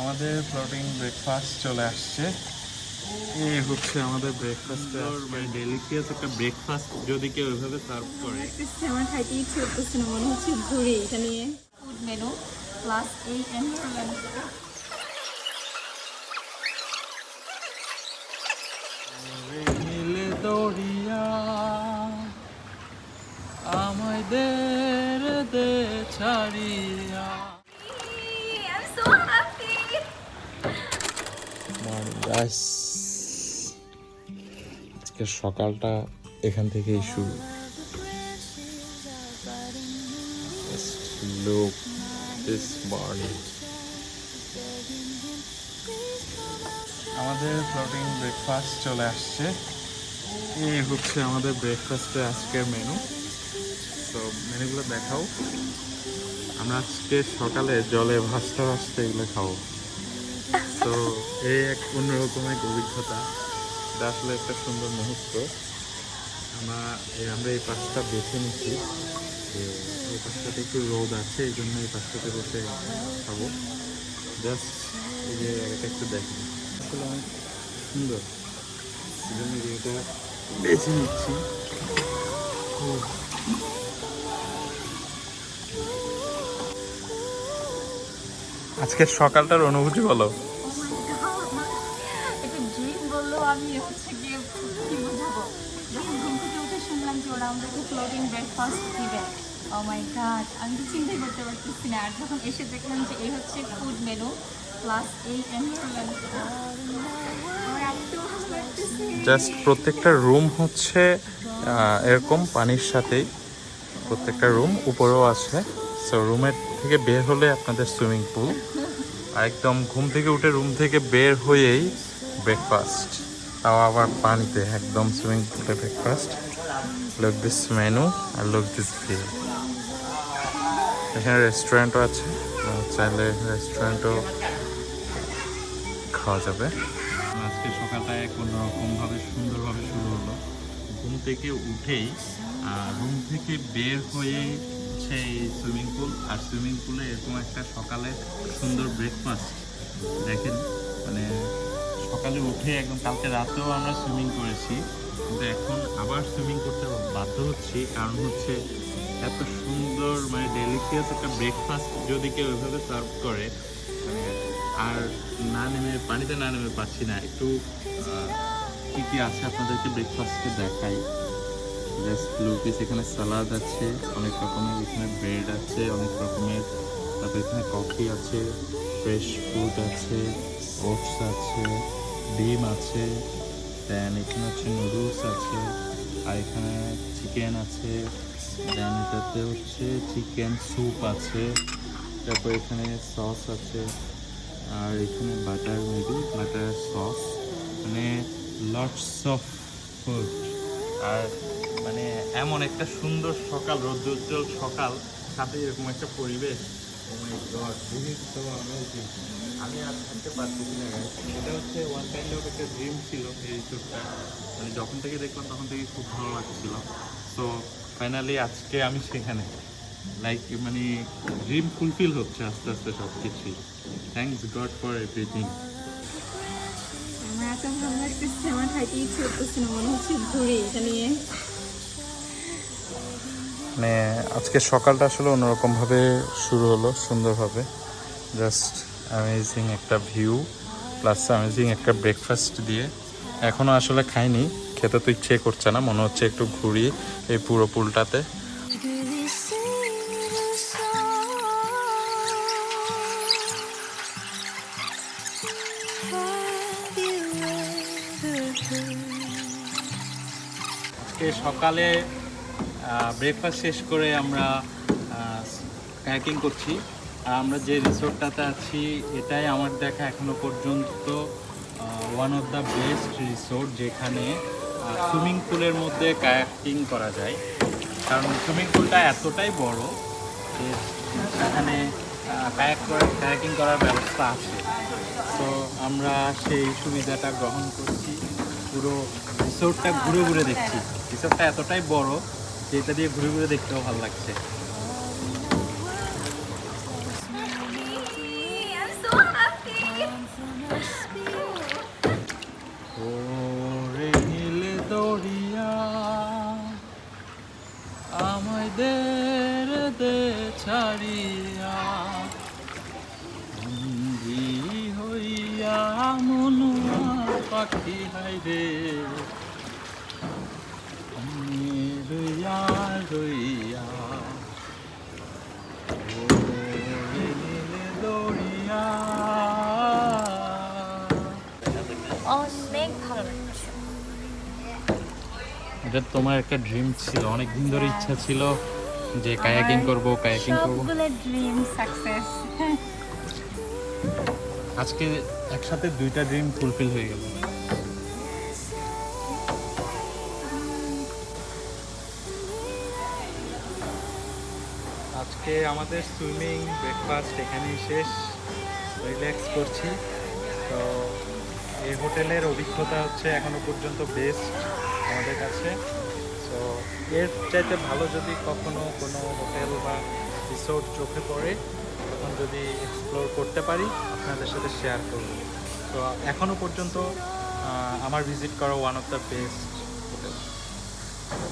আমাদের floating breakfast চলে আসছে। এই হচ্ছে আমাদের ব্রেকফাস্ট মানে ডেলিশিয়াস একটা ব্রেকফাস্ট যদি কেউ ওইভাবে সার্ভ করে। আমার খাইতে ইচ্ছে করতেছে না মনে হচ্ছে ঘুরে এটা নিয়ে। ফুড মেনু প্লাস এই এনভায়রনমেন্ট মিলে দরিয়া আমায় দে রে দে ছাড়িয়া। গাইস আজকে সকালটা এখান থেকেই শুরু আমাদের ফ্লোটিং ব্রেকফাস্ট চলে আসছে। এই হচ্ছে আমাদের ব্রেকফাস্টের আজকের মেনু তো মেনুগুলো দেখাও। আমরা আজকে সকালে জলে ভাসতে ভাসতে এগুলো খাব। তো এই এক অন্যরকম এক অভিজ্ঞতা। এটা আসলে একটা সুন্দর মুহূর্ত। আমরা আমরা এই পাশটা বেছে নিচ্ছি। এই পাশটাতে একটু রোদ আছে, এই জন্য এই পাশটাতে বসে খাব। জাস্ট এই যে এটা একটু দেখেন। আসলে অনেক সুন্দর। এই জন্য এটা বেছে নিচ্ছি। আজকের সকালটার অনুভূতি বলো। হচ্ছে গিয়ে কি বোঝাবো? যখন ঘুম থেকে উঠে শুনলাম যে ওরা আমাদেরকে ব্রেকফাস্ট দিবে। গড আমি তো চিন্তাই করতে পারতেছি না। আর যখন এসে দেখলাম যে এই হচ্ছে ফুড মেনু প্লাস এই জাস্ট প্রত্যেকটা রুম হচ্ছে এরকম পানির সাথেই। প্রত্যেকটা রুম উপরেও আছে। সো রুমের থেকে বের হলে আপনাদের সুইমিং পুল একদম ঘুম থেকে উঠে রুম থেকে বের হয়েই ব্রেকফাস্ট তাও আবার পানিতে একদম সুইমিং পুলে ব্রেকফাস্ট লুক দিস মেনু আর লুক দিস ভিউ এখানে রেস্টুরেন্টও আছে। চাইলে রেস্টুরেন্টও খাওয়া যাবে। আজকে সকালটা এক অন্যরকমভাবে সুন্দরভাবে শুরু হলো। ঘুম থেকে উঠেই রুম থেকে বের হয়ে এই সুইমিং পুল আর সুইমিং পুলে এরকম একটা সকালে সুন্দর ব্রেকফাস্ট দেখেন। মানে সকালে উঠে একদম কালকে রাতেও আমরা সুইমিং করেছি। কিন্তু এখন আবার সুইমিং করতে বাধ্য হচ্ছি। কারণ হচ্ছে এত সুন্দর মানে ডেলিশিয়াস একটা ব্রেকফাস্ট যদি কেউ এভাবে সার্ভ করে মানে আর না নেমে, পানিতে না নেমে পাচ্ছি না। একটু কি কি আছে আপনাদেরকে ব্রেকফাস্টে দেখাই? জাস্ট লুপিস এখানে সালাদ আছে, অনেক রকমের, এখানে ব্রেড আছে, অনেক রকমের। তারপর এখানে কফি আছে ফ্রেশ ফ্রুট আছে। ওটস আছে ডিম আছে দেন এখানে হচ্ছে নুডলস আছে, আর এখানে চিকেন আছে দেন এটাতে হচ্ছে চিকেন স্যুপ আছে, তারপর এখানে সস আছে, আর এখানে বাটার মেবি বাটার সস মানে লটস অফ ফুড আর মানে এমন একটা সুন্দর সকাল রৌদ্রোজ্জ্বল সকাল, সাথে এরকম একটা পরিবেশ। My God, this is so amazing. আমি আর থাকতে পারতেছি না এটা হচ্ছে ওয়ান কাইন্ড অফ একটা ড্রিম ছিল এই রিসোর্টটা মানে যখন থেকে দেখলাম তখন থেকে খুব ভালো লাগছিল। সো ফাইনালি আজকে আমি সেখানে। লাইক মানে ড্রিম ফুলফিল হচ্ছে আস্তে আস্তে সব কিছুই থ্যাংকস গড ফর এভরিথিং আমার এত ভালো লাগতেছে আমার খাইতে ইচ্ছে করতেছে না মনে হচ্ছে ঘুরে এটা নিয়ে। মানে আজকে সকালটা আসলে অন্যরকমভাবে শুরু হলো সুন্দরভাবে জাস্ট অ্যামেজিং একটা ভিউ প্লাস অ্যামেজিং একটা ব্রেকফাস্ট দিয়ে। এখনও আসলে খাইনি খেতে তো ইচ্ছে করছে না মনে হচ্ছে একটু ঘুরি এই পুরো পুলটাতে। আজকে সকালে ব্রেকফাস্ট শেষ করে আমরা কায়াকিং করছি। আর আমরা যে রিসোর্টটাতে আছি, এটাই আমার দেখা এখনও পর্যন্ত one of the best resort যেখানে সুইমিং পুলের মধ্যে কায়াকিং করা যায়। কারণ সুইমিং পুলটা এতটাই বড় যে সেখানে কায়াক কায়াকিং করার ব্যবস্থা আছে। তো আমরা সেই সুবিধাটা গ্রহণ করছি। পুরো রিসোর্টটা ঘুরে ঘুরে দেখছি। রিসোর্টটা এতটাই বড় এটা দিয়ে ঘুরে ঘুরে দেখতেও ভালো লাগছে। আমাদের দে ছাড়িয়া হইয়া মনুয়া পাখি হাই রে। অনেক ভালো লাগছে এটা তোমার একটা ড্রিম ছিল অনেক দিন ধরে ইচ্ছা ছিল যে কায়াকিং করব কায়াকিং করব। সবগুলো ড্রিম সাকসেস আজকে একসাথে দুইটা ড্রিম ফুলফিল হয়ে গেল। আজকে আমাদের সুইমিং ব্রেকফাস্ট এখানেই শেষ। রিল্যাক্স করছি। তো এই হোটেলের অভিজ্ঞতা হচ্ছে এখনও পর্যন্ত বেস্ট আমাদের কাছে। তো এর চাইতে ভালো যদি কখনো কোনো হোটেল বা রিসোর্ট চোখে পড়ে, তখন যদি এক্সপ্লোর করতে পারি, আপনাদের সাথে শেয়ার করব। তো এখনও পর্যন্ত আমার ভিজিট করা one of the best hotel.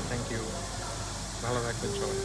Thank you ভালো থাকবেন সবাই।